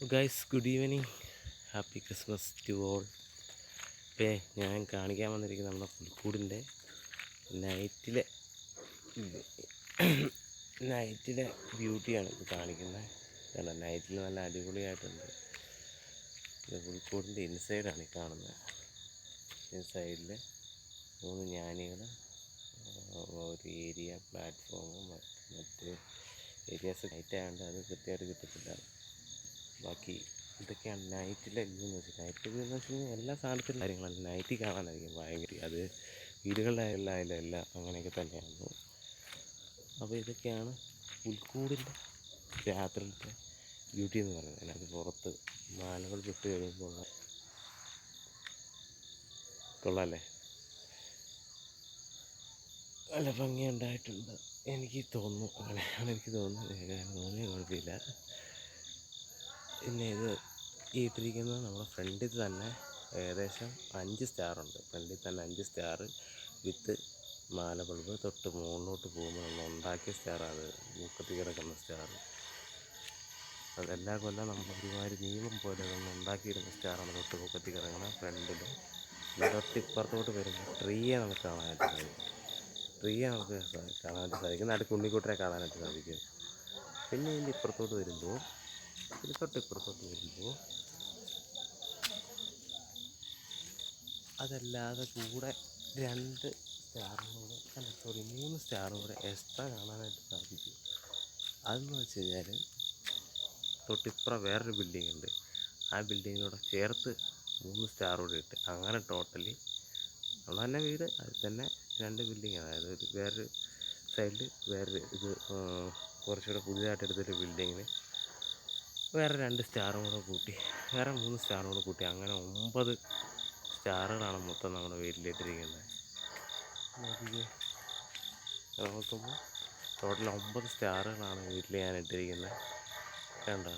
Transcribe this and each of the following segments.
Guys good evening happy Christmas to all ഇപ്പേ ഞാൻ കാണിക്കാൻ വന്നിരിക്കുന്നത് നമ്മുടെ പുൽക്കൂടിന്റെ നൈറ്റിലെ നൈറ്റിലെ ബ്യൂട്ടിയാണ് ഇപ്പോൾ കാണിക്കുന്നത്. കാരണം നൈറ്റിൽ നല്ല അടിപൊളിയായിട്ടുണ്ട്. ഇത് പുൽക്കൂടിന്റെ ഇൻസൈഡാണ് ഈ കാണുന്നത്. ഇൻസൈഡിൽ മൂന്ന് ഞാനികൾ ഒരു ഏരിയ പ്ലാറ്റ്ഫോമും മറ്റ് ഏരിയാസ് നൈറ്റ് ആയതുകൊണ്ട് അത് കൃത്യമായിട്ട് കിട്ടത്തില്ല ബാക്കി ഇതൊക്കെയാണ് നൈറ്റിലെ വ്യൂ എന്ന് വെച്ചാൽ നൈറ്റ് വ്യൂ എന്ന് വെച്ചാൽ എല്ലാ സാധനത്തിലും കാര്യങ്ങളല്ല നൈറ്റിൽ കാണാനായിരിക്കും ഭയങ്കര അത് വീടുകളിലായാലും എല്ലാം അങ്ങനെയൊക്കെ തന്നെയാണ് അപ്പോൾ ഇതൊക്കെയാണ് പുൽക്കൂടിന്റെ രാത്രിയിലത്തെ ബ്യൂട്ടി എന്ന് പറയുന്നത്. അതിനകത്ത് പുറത്ത് മാലകൾ വിട്ട് കഴിയുമ്പോൾ കൊള്ളാമല്ലേ നല്ല ഭംഗിയുണ്ടായിട്ടുണ്ട്. എനിക്ക് തോന്നുന്നു അങ്ങനെയാണ് എനിക്ക് തോന്നുന്നത് തോന്നിയ കുഴപ്പമില്ല. പിന്നെ ഇത് ഈ ഇട്ടിരിക്കുന്നത് നമ്മുടെ ഫ്രണ്ടിൽ തന്നെ ഏകദേശം അഞ്ച് സ്റ്റാറുണ്ട് ഫ്രണ്ടിൽ തന്നെ അഞ്ച് സ്റ്റാർ വിത്ത് മാല ബൾബ് തൊട്ട് മുകളിലോട്ട് പോകുമ്പോൾ നമ്മൾ ഉണ്ടാക്കിയ സ്റ്റാറാണ് മുക്കത്തി കിടക്കുന്ന സ്റ്റാർ. അതെല്ലാ കൊല്ലം നമ്മൾ ഒരുമാതിരി നീളം പോലെ നമ്മൾ ഉണ്ടാക്കിയിരുന്ന സ്റ്റാറാണ് തൊട്ട് മുക്കത്തി കിടക്കുന്ന ഫ്രണ്ടിൽ. തൊട്ടിപ്പുറത്തോട്ട് വരുമ്പോൾ ട്രീയെ നമുക്ക് കാണാനായിട്ട് സാധിക്കും. ട്രീയെ നമുക്ക് കാണാനായിട്ട് സാധിക്കും. നടുക്ക് ഉണ്ണിക്കൂട്ടരെ കാണാനായിട്ട് സാധിക്കും. പിന്നെ ഇതിന്റെ ഇപ്പുറത്തോട്ട് വരുമ്പോൾ ഇത് തൊട്ടിപ്പുറത്തോട്ട് വരുമ്പോൾ അതല്ലാതെ കൂടെ രണ്ട് സ്റ്റാറും അല്ല സോറി മൂന്ന് സ്റ്റാറും എക്സ്ട്രാ കാണാനായിട്ട് സാധിക്കും. അതെന്ന് വെച്ച് കഴിഞ്ഞാൽ തൊട്ടിപ്പുറ വേറൊരു ബിൽഡിംഗ് ഉണ്ട്. ആ ബിൽഡിങ്ങിനോട് ചേർത്ത് മൂന്ന് സ്റ്റാർ ഇട്ട് അങ്ങനെ ടോട്ടലി നമ്മൾ തന്നെ വീട് അതിൽ തന്നെ രണ്ട് ബിൽഡിങ് അതായത് ഒരു വേറൊരു സൈഡിൽ വേറൊരു ഇത് കുറച്ചുകൂടെ പുതിയതായിട്ട് എടുത്തൊരു ബിൽഡിങ്ങിന് വേറെ രണ്ട് സ്റ്റാറും കൂടെ കൂട്ടി. വേറെ മൂന്ന് സ്റ്റാറും കൂടെ കൂട്ടി. അങ്ങനെ ഒമ്പത് സ്റ്റാറുകളാണ് മൊത്തം നമ്മുടെ വീട്ടിലിട്ടിരിക്കുന്നത്. നോക്കുമ്പോൾ ടോട്ടൽ ഒമ്പത് സ്റ്റാറുകളാണ് വീട്ടിൽ ഞാൻ ഇട്ടിരിക്കുന്നത്. കണ്ടോ?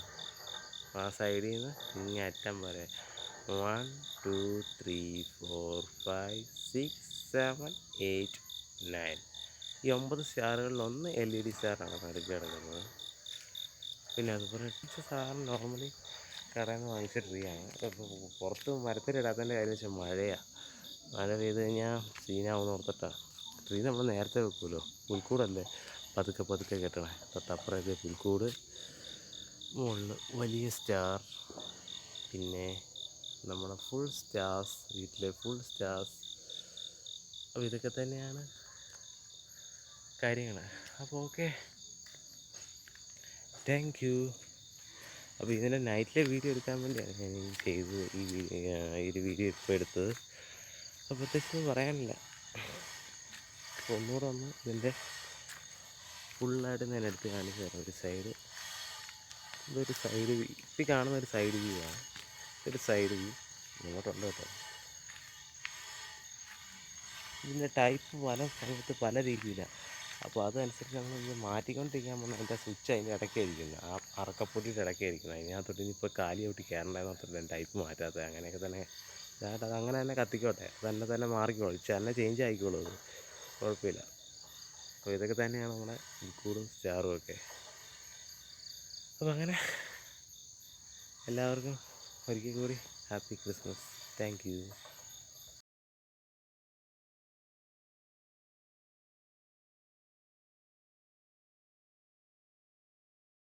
ആ സൈഡിൽ നിന്ന് ഇങ്ങനെ അറ്റം വരെ. One two three four five six seven eight nine ഈ ഒമ്പത് സ്റ്റാറുകളിൽ ഒന്ന് എൽ ഇ ഡി സ്റ്റാറാണ് നടുക്ക് കിടക്കുന്നത് പിന്നെ അതുപോലെ സാധാരണ നോർമലി കടയിൽ നിന്ന് വാങ്ങിച്ചിട്ടിരിക്കുകയാണ് അപ്പോൾ പുറത്ത് മരത്തിലിടാത്തതിന്റെ കാര്യം വെച്ചാൽ മഴയാണ് മഴ പെയ്ത് കഴിഞ്ഞാൽ സീനാവുന്ന ഓർത്തിട്ടാണ് ട്രീ നമ്മൾ നേരത്തെ വെക്കുമല്ലോ പുൽക്കൂടല്ലേ? പതുക്കെ പതുക്കെ കെട്ടണേ. തൊട്ടപ്പുറത്തെ പുൽക്കൂട് മുകളിൽ വലിയ സ്റ്റാർ പിന്നെ നമ്മുടെ ഫുൾ സ്റ്റാർസ് വീട്ടിലെ ഫുൾ സ്റ്റാർസ് അപ്പോൾ ഇതൊക്കെ തന്നെയാണ് കാര്യങ്ങൾ അപ്പോൾ ഓക്കെ താങ്ക് യു. അപ്പോൾ ഇതിന്റെ നൈറ്റിലെ വീഡിയോ എടുക്കാൻ വേണ്ടിയാണ് ഞാൻ ഈ ചെയ്തത് ഈ ഈ ഒരു വീഡിയോ ഇപ്പോൾ എടുത്തത്. അപ്പോൾ പ്രത്യേകിച്ച് പറയാനില്ല. അപ്പോൾ ഒന്നുകൂടെ ഒന്ന് ഇതിന്റെ ഫുള്ളായിട്ട് ഞാൻ എടുത്ത് കാണിച്ചു തരാം. ഒരു സൈഡ് ഇതൊരു സൈഡ് വ്യൂ ഇപ്പം കാണുന്ന ഒരു സൈഡ് വ്യൂ ആണ്. ഒരു സൈഡ് വ്യൂ ഇങ്ങോട്ടുണ്ട് കേട്ടോ. ഇതിന്റെ ടൈപ്പ് പല സ്ഥലത്ത് പല രീതിയിലാണ് അപ്പോൾ അതനുസരിച്ച് നമ്മൾ ഇത് മാറ്റിക്കൊണ്ടിരിക്കാൻ പോകുന്ന അതിന്റെ സ്വിച്ച് അതിന്റെ ഇടയ്ക്കായിരിക്കുന്നത് ആ അറക്കപ്പൊടിയുടെ ഇടയ്ക്കായിരിക്കുന്നത് അതിനകത്തോട്ട് ഇനിയിപ്പോൾ കാലി ഔട്ടി കയറേണ്ടതെന്ന് ഓർത്തിട്ട് ടൈപ്പ് മാറ്റാത്തത്? അങ്ങനെയൊക്കെ തന്നെ ഇതായിട്ട് അത് അങ്ങനെ തന്നെ കത്തിക്കോട്ടെ. തന്നെ തന്നെ മാറിക്കോളൂ. തന്നെ ചേഞ്ച് ആയിക്കോളൂ അത്. കുഴപ്പമില്ല. അപ്പോൾ ഇതൊക്കെ തന്നെയാണ് നമ്മുടെ കൂടും സ്റ്റാറും ഒക്കെ. അപ്പോൾ അങ്ങനെ എല്ലാവർക്കും ഒരിക്കൽ കൂടി ഹാപ്പി ക്രിസ്മസ്. Thank you.